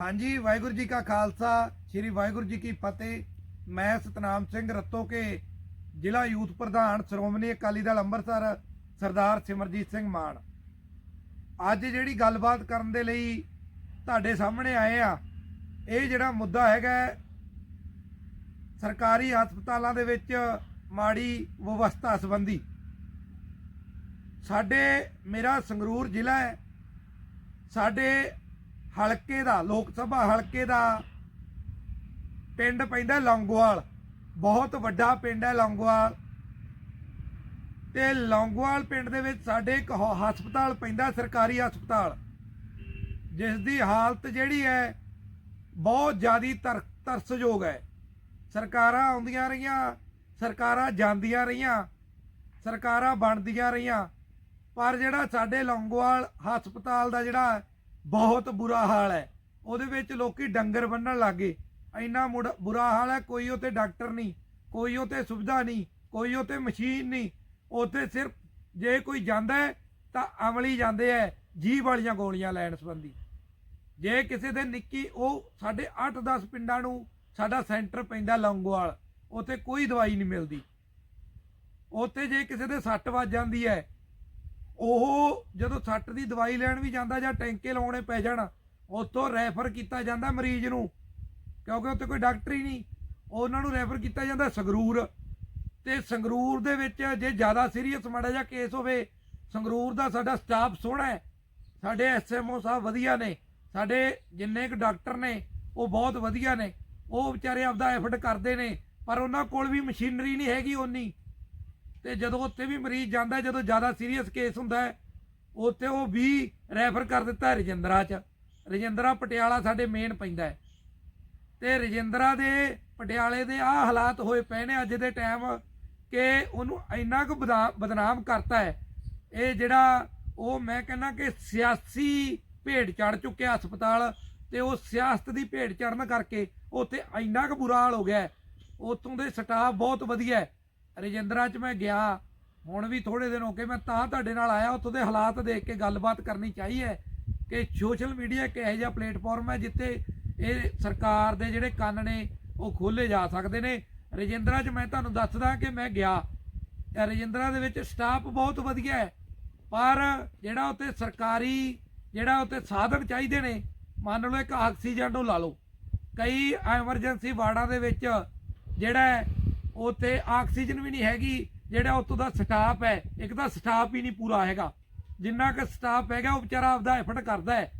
ਹਾਂਜੀ, ਵਾਹਿਗੁਰੂ ਜੀ ਕਾ ਖਾਲਸਾ, ਸ੍ਰੀ ਵਾਹਿਗੁਰੂ ਜੀ ਕੀ ਫਤਿਹ। ਮੈਂ ਸਤਨਾਮ ਸਿੰਘ ਰੱਤੋਕੇ, ਜ਼ਿਲ੍ਹਾ ਯੂਥ ਪ੍ਰਧਾਨ ਸ਼੍ਰੋਮਣੀ ਅਕਾਲੀ ਦਲ ਅੰਮ੍ਰਿਤਸਰ, ਸਰਦਾਰ ਸਿਮਰਜੀਤ ਸਿੰਘ ਮਾਨ। ਅੱਜ ਜਿਹੜੀ ਗੱਲਬਾਤ ਕਰਨ ਦੇ ਲਈ ਤੁਹਾਡੇ ਸਾਹਮਣੇ ਆਏ ਆ, ਇਹ ਜਿਹੜਾ ਮੁੱਦਾ ਹੈਗਾ ਸਰਕਾਰੀ ਹਸਪਤਾਲਾਂ ਦੇ ਵਿੱਚ ਮਾੜੀ ਵਿਵਸਥਾ ਸੰਬੰਧੀ। ਸਾਡੇ, ਮੇਰਾ ਸੰਗਰੂਰ ਜ਼ਿਲ੍ਹਾ ਹੈ, ਸਾਡੇ ਹਲਕੇ ਦਾ, ਲੋਕ ਸਭਾ ਹਲਕੇ ਦਾ। ਪਿੰਡ ਪੈਂਦਾ ਲੌਂਗੋਵਾਲ। ਬਹੁਤ ਵੱਡਾ ਪਿੰਡ ਹੈ ਲੌਂਗੋਵਾਲ। ਤੇ ਲੌਂਗੋਵਾਲ ਪਿੰਡ ਦੇ ਵਿੱਚ ਸਾਡੇ ਇੱਕ ਹਸਪਤਾਲ ਪੈਂਦਾ, ਸਰਕਾਰੀ ਹਸਪਤਾਲ। ਜਿਸ ਦੀ ਹਾਲਤ ਜਿਹੜੀ ਹੈ, ਬਹੁਤ ਜ਼ਿਆਦੀ ਤਰ, ਤਰਸਯੋਗ ਹੈ। ਸਰਕਾਰਾਂ ਆਉਂਦੀਆਂ ਰਹੀਆਂ, ਸਰਕਾਰਾਂ ਜਾਂਦੀਆਂ ਰਹੀਆਂ, ਸਰਕਾਰਾਂ ਬਣਦੀਆਂ ਰਹੀਆਂ। ਪਰ ਜਿਹੜਾ ਸਾਡੇ ਲੌਂਗੋਵਾਲ ਹਸਪਤਾਲ ਦਾ ਜਿਹੜਾ ਬਹੁਤ ਬੁਰਾ ਹਾਲ ਹੈ। ਉਹਦੇ ਵਿੱਚ ਲੋਕੀ ਡੰਗਰ ਬੰਨਣ ਲੱਗੇ ਇੰਨਾ ਮੁੜ- ਬੁਰਾ ਹਾਲ ਹੈ, ਕੋਈ ਉਤੇ ਡਾਕਟਰ ਨਹੀਂ, ਕੋਈ ਉਤੇ ਸੁਵਿਧਾ ਨਹੀਂ, ਕੋਈ ਉਤੇ ਮਸ਼ੀਨ ਨਹੀਂ। ਉਤੇ ਸਿਰਫ ਜੇ ਕੋਈ ਜਾਂਦਾ ਤਾਂ ਅਮਲੀ ਜਾਂਦੇ ਐ ਜੀਭ ਵਾਲੀਆਂ ਗੋਲੀਆਂ ਲੈਣ ਸੰਬੰਧੀ। ਜੇ ਕਿਸੇ ਦੇ ਨਿੱਕੀ, ਉਹ ਸਾਡੇ 8-10 ਪਿੰਡਾਂ ਨੂੰ ਸਾਡਾ ਸੈਂਟਰ ਪੈਂਦਾ ਲੌਂਗੋਵਾਲ ਉਤੇ ਕੋਈ ਦਵਾਈ ਨਹੀਂ ਮਿਲਦੀ। ਉਤੇ ਜੇ ਕਿਸੇ ਦੇ ਸੱਟ ਵੱਜ ਜਾਂਦੀ ਹੈ ਉਹ ਜਦੋਂ ਸੱਟ ਦੀ ਦਵਾਈ ਲੈਣ ਵੀ ਜਾਂਦਾ ਜਾਂ ਟੈਂਕੇ ਲਾਉਣੇ ਪੈ ਜਾਣ, ਉੱਥੋਂ ਰੈਫਰ ਕੀਤਾ ਜਾਂਦਾ ਮਰੀਜ਼ ਨੂੰ। ਕਿਉਂਕਿ ਉੱਥੇ ਕੋਈ ਡਾਕਟਰ ਹੀ ਨਹੀਂ। ਉਹਨਾਂ ਨੂੰ ਰੈਫਰ ਕੀਤਾ ਜਾਂਦਾ ਸੰਗਰੂਰ। ਤੇ ਸੰਗਰੂਰ ਦੇ ਵਿੱਚ ਜੇ ਜ਼ਿਆਦਾ ਸੀਰੀਅਸ ਮਾੜਾ ਜਿਹਾ ਕੇਸ ਹੋਵੇ, ਸੰਗਰੂਰ ਦਾ ਸਾਡਾ ਸਟਾਫ ਸੋਹਣਾ ਹੈ। ਸਾਡੇ ਐਸਐਮਓ ਸਾਹਿਬ ਵਧੀਆ ਨੇ। ਸਾਡੇ ਜਿੰਨੇ ਕੁ ਡਾਕਟਰ ਨੇ, ਉਹ ਬਹੁਤ ਵਧੀਆ ਨੇ। ਉਹ ਵਿਚਾਰੇ ਆਪਦਾ ਐਫਰਟ ਕਰਦੇ ਨੇ। ਪਰ ਉਹਨਾਂ ਕੋਲ ਵੀ ਮਸ਼ੀਨਰੀ ਨਹੀਂ ਹੈਗੀ ਓਨੀ। ਤੇ ਜਦੋਂ ਉੱਥੇ ਵੀ ਮਰੀਜ਼ ਜਾਂਦਾ ਜਦੋਂ ਜ਼ਿਆਦਾ ਸੀਰੀਅਸ ਕੇਸ ਹੁੰਦਾ ਹੈ, ਉੱਥੇ ਉਹ ਵੀ ਰੈਫਰ ਕਰ ਦਿੱਤਾ ਰਜਿੰਦਰਾ ਚ। ਰਜਿੰਦਰਾ ਪਟਿਆਲਾ ਸਾਡੇ ਮੇਨ ਪੈਂਦਾ ਹੈ। ਤੇ ਰਜਿੰਦਰਾ ਦੇ ਪਟਿਆਲੇ ਦੇ ਆ ਹਾਲਾਤ ਹੋਏ ਪਏ ਨੇ ਅੱਜ ਦੇ ਟਾਈਮ ਕਿ ਉਹਨੂੰ ਇੰਨਾ ਕੁ ਬਦਾ- ਬਦਨਾਮ ਕਰਤਾ ਹੈ। ਇਹ ਜਿਹੜਾ ਉਹ ਮੈਂ ਕਹਿੰਦਾ ਕਿ ਸਿਆਸੀ ਭੇਡ ਚੜ ਚੁੱਕਿਆ ਹਸਪਤਾਲ ਤੇ ਉਹ ਸਿਆਸਤ ਦੀ ਭੇਡ ਚੜਨ ਕਰਕੇ ਉੱਥੇ ਇੰਨਾ ਕੁ ਬੁਰਾ ਹਾਲ ਹੋ ਗਿਆ ਹੈ। ਉੱਥੋਂ ਦੇ ਸਟਾਫ ਬਹੁਤ ਵਧੀਆ ਹੈ। ਰਜਿੰਦਰਾ ਚ ਮੈਂ ਗਿਆ, ਹੁਣ ਵੀ ਥੋੜੇ ਦਿਨ ਹੋ ਕੇ ਮੈਂ ਤਾਂ ਤੁਹਾਡੇ ਨਾਲ ਆਇਆ, ਉੱਥੋਂ ਦੇ ਹਾਲਾਤ ਦੇਖ ਕੇ ਗੱਲਬਾਤ ਕਰਨੀ ਚਾਹੀ ਹੈ ਕਿ ਸੋਸ਼ਲ ਮੀਡੀਆ ਇੱਕ ਇਹੋ ਜਿਹਾ ਪਲੇਟਫਾਰਮ ਹੈ ਜਿੱਥੇ ਇਹ ਸਰਕਾਰ ਦੇ ਜਿਹੜੇ ਕੰਨ ਨੇ, ਉਹ ਖੋਲੇ ਜਾ ਸਕਦੇ ਨੇ। ਰਜਿੰਦਰਾ ਚ ਮੈਂ ਤੁਹਾਨੂੰ ਦੱਸਦਾ ਕਿ ਮੈਂ ਗਿਆ। ਰਜਿੰਦਰਾ ਦੇ ਵਿੱਚ ਸਟਾਫ ਬਹੁਤ ਵਧੀਆ ਹੈ, ਪਰ ਜਿਹੜਾ ਉੱਥੇ ਸਰਕਾਰੀ, ਜਿਹੜਾ ਉੱਥੇ ਸਾਧਨ ਚਾਹੀਦੇ ਨੇ, ਮੰਨ ਲਓ ਇੱਕ ਆਕਸੀਜਨ ਨੂੰ ਲਾ ਲਓ। ਕਈ ਐਮਰਜੈਂਸੀ ਵਾਰਡਾਂ ਦੇ ਵਿੱਚ ਜਿਹੜਾ ਉੱਥੇ ਆਕਸੀਜਨ ਵੀ ਨਹੀਂ ਹੈਗੀ, ਜਿਹੜਾ ਉੱਥੋਂ ਦਾ ਸਟਾਫ ਹੈ, ਇੱਕ ਤਾਂ ਸਟਾਫ ਹੀ ਨਹੀਂ ਪੂਰਾ ਹੈਗਾ। ਜਿੰਨਾ ਕੁ ਸਟਾਫ ਹੈਗਾ, ਉਹ ਵਿਚਾਰਾ ਆਪਦਾ ਐਫਰਟ ਕਰਦਾ ਹੈ।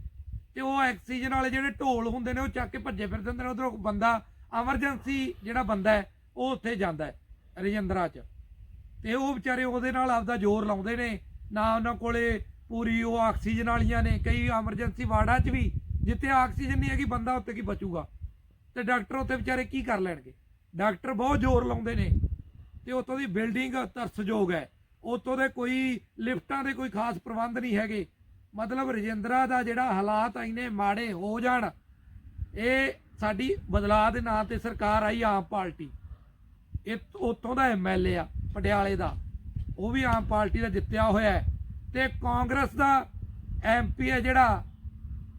ਤੇ ਉਹ ਆਕਸੀਜਨ ਵਾਲੇ ਜਿਹੜੇ ਢੋਲ ਹੁੰਦੇ ਨੇ, ਉਹ ਚੱਕ ਕੇ ਭੱਜੇ ਫਿਰਦੇ ਹੁੰਦੇ ਨੇ, ਉਧਰੋਂ ਬੰਦਾ ਐਮਰਜੈਂਸੀ ਜਿਹੜਾ ਬੰਦਾ ਹੈ, ਉਹ ਉੱਥੇ ਜਾਂਦਾ ਹੈ, ਰਜਿੰਦਰਾ 'ਚ। ਤੇ ਉਹ ਵਿਚਾਰੇ ਉਹਦੇ ਨਾਲ ਆਪਦਾ ਜ਼ੋਰ ਲਾਉਂਦੇ ਨੇ। ਨਾ ਉਹਨਾਂ ਕੋਲੇ ਪੂਰੀ ਉਹ ਆਕਸੀਜਨ ਵਾਲੀਆਂ ਨੇ, ਕਈ ਐਮਰਜੈਂਸੀ ਵਾਰਡਾਂ 'ਚ ਵੀ, ਜਿੱਥੇ ਆਕਸੀਜਨ ਨਹੀਂ ਹੈਗੀ, ਬੰਦਾ ਉੱਥੇ ਕੀ ਬਚੂਗਾ? ਤੇ ਡਾਕਟਰ ਉੱਥੇ ਵਿਚਾਰੇ ਕੀ ਕਰ ਲੈਣਗੇ? ਡਾਕਟਰ ਬਹੁਤ ਜ਼ੋਰ ਲਾਉਂਦੇ ਨੇ ਤੇ ਉੱਥੋਂ ਦੀ ਬਿਲਡਿੰਗ ਤਰਸਯੋਗ ਹੈ। ਉੱਥੋਂ ਦੇ ਕੋਈ ਲਿਫਟਾਂ ਦੇ ਕੋਈ ਖਾਸ ਪ੍ਰਬੰਧ ਨਹੀਂ ਹੈਗੇ। ਮਤਲਬ ਰਜਿੰਦਰਾ ਦਾ ਜਿਹੜਾ ਹਾਲਾਤ ਇੰਨੇ ਮਾੜੇ ਹੋ ਜਾਣ, ਇਹ ਸਾਡੀ ਬਦਲਾਅ ਦੇ ਨਾਂ ਤੇ ਸਰਕਾਰ ਆਈ ਆਮ ਪਾਰਟੀ। ਇਹ ਉੱਥੋਂ ਦਾ ਐਮਐਲਏ ਆ, ਪਟਿਆਲੇ ਦਾ। ਉਹ ਵੀ ਆਮ ਪਾਰਟੀ ਦਾ ਜਿੱਤਿਆ ਹੋਇਆ ਹੈ। ਤੇ ਕਾਂਗਰਸ ਦਾ ਐਮਪੀ ਹੈ ਜਿਹੜਾ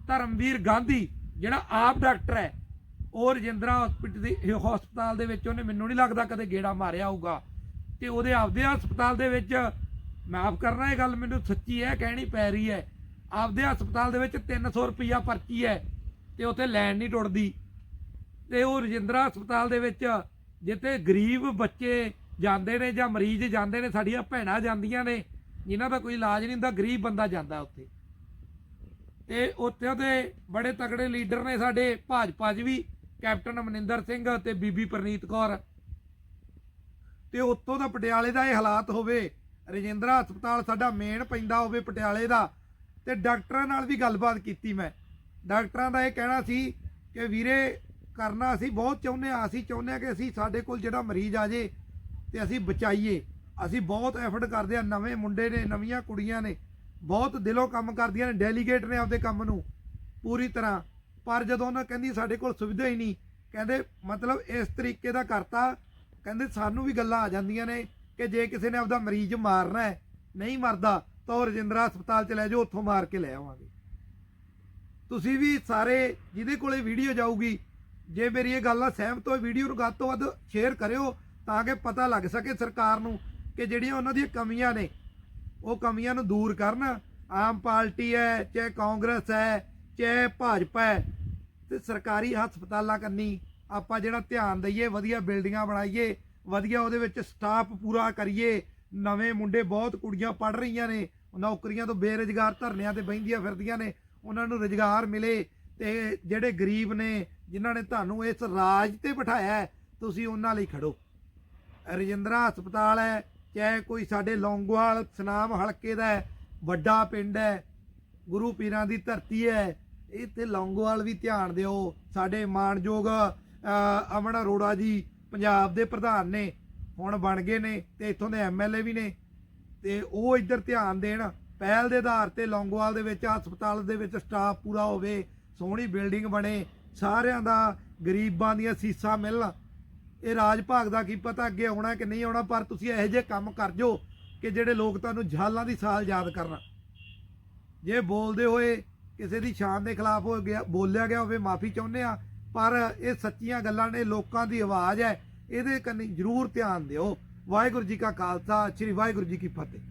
ਧਰਮਵੀਰ ਗਾਂਧੀ, ਜਿਹੜਾ ਆਪ ਡਾਕਟਰ ਹੈ। ਉਹ ਰਜਿੰਦਰਾ ਹਸਪੀਟਲ ਦੇ ਹਸਪਤਾਲ ਦੇ ਵਿੱਚ ਉਹਨੇ ਮੈਨੂੰ ਨਹੀਂ ਲੱਗਦਾ ਕਦੇ ਗੇੜਾ ਮਾਰਿਆ ਹੋਊਗਾ। ਤੇ ਉਹਦੇ ਆਪਦੇ ਹਸਪਤਾਲ ਦੇ ਵਿੱਚ ਮਾਫ ਕਰਨਾ ਇਹ ਗੱਲ, ਮੈਨੂੰ ਸੱਚੀ ਹੈ ਕਹਿਣੀ ਪੈ ਰਹੀ ਹੈ, ਆਪਦੇ ਹਸਪਤਾਲ ਦੇ ਵਿੱਚ 300 ਰੁਪਿਆ ਪਰਚੀ ਹੈ ਤੇ ਉੱਥੇ ਲੈਣ ਨਹੀਂ ਟੁੱਟਦੀ। ਤੇ ਉਹ ਰਜਿੰਦਰਾ ਹਸਪਤਾਲ ਦੇ ਵਿੱਚ ਜਿੱਥੇ ਗਰੀਬ ਬੱਚੇ ਜਾਂਦੇ ਨੇ ਜਾਂ ਮਰੀਜ਼ ਜਾਂਦੇ ਨੇ, ਸਾਡੀਆਂ ਭੈਣਾਂ ਜਾਂਦੀਆਂ ਨੇ, ਜਿਨ੍ਹਾਂ ਦਾ ਕੋਈ ਇਲਾਜ ਨਹੀਂ ਹੁੰਦਾ, ਗਰੀਬ ਬੰਦਾ ਜਾਂਦਾ ਉੱਥੇ। ਤੇ ਉੱਥੇ ਉਹਦੇ ਬੜੇ ਤਕੜੇ ਲੀਡਰ ਨੇ ਸਾਡੇ ਭਾਜਪਾ 'ਚ ਵੀ। ਕੈਪਟਨ ਅਮਰਿੰਦਰ ਸਿੰਘ ਤੇ ਬੀਬੀ ਪ੍ਰਨੀਤ ਕੌਰ। ਤੇ ਉੱਥੋਂ ਦਾ ਪਟਿਆਲੇ ਦਾ ਇਹ ਹਾਲਾਤ ਹੋਵੇ, ਰਜਿੰਦਰਾ ਹਸਪਤਾਲ ਸਾਡਾ ਮੇਨ ਪੈਂਦਾ ਹੋਵੇ ਪਟਿਆਲੇ ਦਾ, ਤੇ ਡਾਕਟਰਾਂ ਨਾਲ ਵੀ ਗੱਲਬਾਤ ਕੀਤੀ ਮੈਂ। ਡਾਕਟਰਾਂ ਦਾ ਇਹ ਕਹਿਣਾ ਸੀ ਕਿ ਵੀਰੇ, ਕਰਨਾ ਅਸੀਂ ਬਹੁਤ ਚਾਹੁੰਦੇ ਆ ਅਸੀਂ ਚਾਹੁੰਦੇ ਆ ਕਿ ਅਸੀਂ ਸਾਡੇ ਕੋਲ ਜਿਹੜਾ ਮਰੀਜ਼ ਆ ਜੇ ਤੇ ਅਸੀਂ ਬਚਾਈਏ। ਅਸੀਂ ਬਹੁਤ ਐਫਰਟ ਕਰਦੇ ਆ ਨਵੇਂ ਮੁੰਡੇ ਨੇ, ਨਵੀਆਂ ਕੁੜੀਆਂ ਨੇ, ਬਹੁਤ ਦਿਲੋਂ ਕੰਮ ਕਰਦੀਆਂ ਨੇ ਡੈਲੀਗੇਟ ਨੇ ਆਪਦੇ ਕੰਮ ਨੂੰ, ਪੂਰੀ ਤਰ੍ਹਾਂ। ਪਰ ਜਦੋਂ ਉਹਨਾਂ ਕਹਿੰਦੀ ਸਾਡੇ ਕੋਲ ਸੁਵਿਧਾ ਹੀ ਨਹੀਂ, ਕਹਿੰਦੇ ਮਤਲਬ ਇਸ ਤਰੀਕੇ ਦਾ ਕਰਤਾ, ਕਹਿੰਦੇ ਸਾਨੂੰ ਵੀ ਗੱਲਾਂ ਆ ਜਾਂਦੀਆਂ ਨੇ ਕਿ ਜੇ ਕਿਸੇ ਨੇ ਆਪਦਾ ਮਰੀਜ਼ ਮਾਰਨਾ ਹੈ, ਨਹੀਂ ਮਰਦਾ, ਤਾਂ ਉਹ ਰਜਿੰਦਰਾ ਹਸਪਤਾਲ ਚ ਲੈ ਜਾਓ, ਉੱਥੋਂ ਮਾਰ ਕੇ ਲੈ ਆਵਾਂਗੇ। ਤੁਸੀਂ ਵੀ ਸਾਰੇ ਜਿਹਦੇ ਕੋਲੇ ਵੀਡੀਓ ਜਾਊਗੀ, ਜੇ ਮੇਰੀ ਇਹ ਗੱਲ ਨਾਲ ਸਹਿਮਤ ਹੋ, ਵੀਡੀਓ ਨੂੰ ਵੱਧ ਤੋਂ ਵੱਧ ਸ਼ੇਅਰ ਕਰਿਓ, ਤਾਂ ਕਿ ਪਤਾ ਲੱਗ ਸਕੇ ਸਰਕਾਰ ਨੂੰ ਕਿ ਜਿਹੜੀਆਂ ਉਹਨਾਂ ਦੀਆਂ ਕਮੀਆਂ ਨੇ, ਉਹ ਕਮੀਆਂ ਨੂੰ ਦੂਰ ਕਰਨ। ਆਮ ਪਾਰਟੀ ਹੈ, ਚਾਹੇ ਕਾਂਗਰਸ ਹੈ ਚਾਹੇ ਭਾਜਪਾ ਹੈ ਤੇ ਸਰਕਾਰੀ ਹਸਪਤਾਲਾਂ ਕੰਨੀ ਆਪਾਂ ਜਿਹੜਾ ਧਿਆਨ ਦਈਏ, ਵਧੀਆ ਬਿਲਡਿੰਗਾਂ ਬਣਾਈਏ, ਵਧੀਆ ਉਹਦੇ ਵਿੱਚ ਸਟਾਫ ਪੂਰਾ ਕਰੀਏ, ਨਵੇਂ ਮੁੰਡੇ ਬਹੁਤ ਕੁੜੀਆਂ ਪੜ ਰਹੀਆਂ ਨੇ, ਨੌਕਰੀਆਂ ਤੋਂ ਬੇਰੁਜ਼ਗਾਰ ਧਰਨਿਆਂ ਤੇ ਬਹਿੰਦੀਆਂ ਫਿਰਦੀਆਂ ਨੇ, ਉਹਨਾਂ ਨੂੰ ਰੁਜ਼ਗਾਰ ਮਿਲੇ ਤੇ ਜਿਹੜੇ ਗਰੀਬ ਨੇ, ਜਿਨ੍ਹਾਂ ਨੇ ਤੁਹਾਨੂੰ ਇਸ ਰਾਜ ਤੇ ਬਿਠਾਇਆ ਤੁਸੀਂ ਉਹਨਾਂ ਲਈ ਖੜੋ। ਰਜਿੰਦਰਾ ਹਸਪਤਾਲ ਹੈ, ਚਾਹੇ ਕੋਈ ਸਾਡੇ ਲੌਂਗੋਵਾਲ, ਸਨਾਮ ਹਲਕੇ ਦਾ ਵੱਡਾ ਪਿੰਡ ਹੈ, ਗੁਰੂ ਪੀਰਾਂ ਦੀ ਧਰਤੀ ਹੈ ਇਹ ਤੇ ਲੌਂਗੋਵਾਲ ਵੀ ਧਿਆਨ ਦਿਓ। ਸਾਡੇ ਮਾਨਯੋਗ ਅਮਨ ਅਰੋੜਾ ਜੀ ਪੰਜਾਬ ਦੇ ਪ੍ਰਧਾਨ ਨੇ, ਹੁਣ ਬਣ ਗਏ ਨੇ ਤੇ ਇੱਥੋਂ ਦੇ ਐਮਐਲਏ ਵੀ ਨੇ। ਤੇ ਉਹ ਇੱਧਰ ਧਿਆਨ ਦੇਣ। ਪਹਿਲ ਦੇ ਆਧਾਰ ਤੇ ਲੌਂਗੋਵਾਲ ਦੇ ਵਿੱਚ, ਹਸਪਤਾਲ ਦੇ ਵਿੱਚ ਸਟਾਫ ਪੂਰਾ ਹੋਵੇ, ਸੋਹਣੀ ਬਿਲਡਿੰਗ ਬਣੇ, ਸਾਰਿਆਂ ਦਾ ਗਰੀਬਾਂ ਦੀਆਂ ਸੀਸਾਂ ਮਿਲਣ। ਇਹ ਰਾਜ ਭਾਗ ਦਾ ਕੀ ਪਤਾ ਅੱਗੇ ਆਉਣਾ ਕਿ ਨਹੀਂ ਆਉਣਾ, ਪਰ ਤੁਸੀਂ ਇਹੋ ਜਿਹੇ ਕੰਮ ਕਰ ਜੋ ਕਿ ਜਿਹੜੇ ਲੋਕ ਤੁਹਾਨੂੰ ਜਾਲਾਂ ਦੀ ਸਾਲ ਯਾਦ ਕਰਨ। ਜੇ ਬੋਲਦੇ ਹੋਏ ਕਿਸੇ ਦੀ ਸ਼ਾਨ ਦੇ ਖਿਲਾਫ ਹੋ ਗਿਆ, ਬੋਲਿਆ ਗਿਆ ਹੋਵੇ, ਮਾਫੀ ਚਾਹੁੰਦੇ ਆ ਪਰ ਇਹ ਸੱਚੀਆਂ ਗੱਲਾਂ ਨੇ, ਲੋਕਾਂ ਦੀ ਆਵਾਜ਼ ਹੈ, ਇਹਦੇ ਕੰਨੀ ਜ਼ਰੂਰ ਧਿਆਨ ਦਿਓ। ਵਾਹਿਗੁਰੂ ਜੀ ਕਾ ਖਾਲਸਾ, ਸ੍ਰੀ ਵਾਹਿਗੁਰੂ ਜੀ ਕੀ ਫਤਿਹ।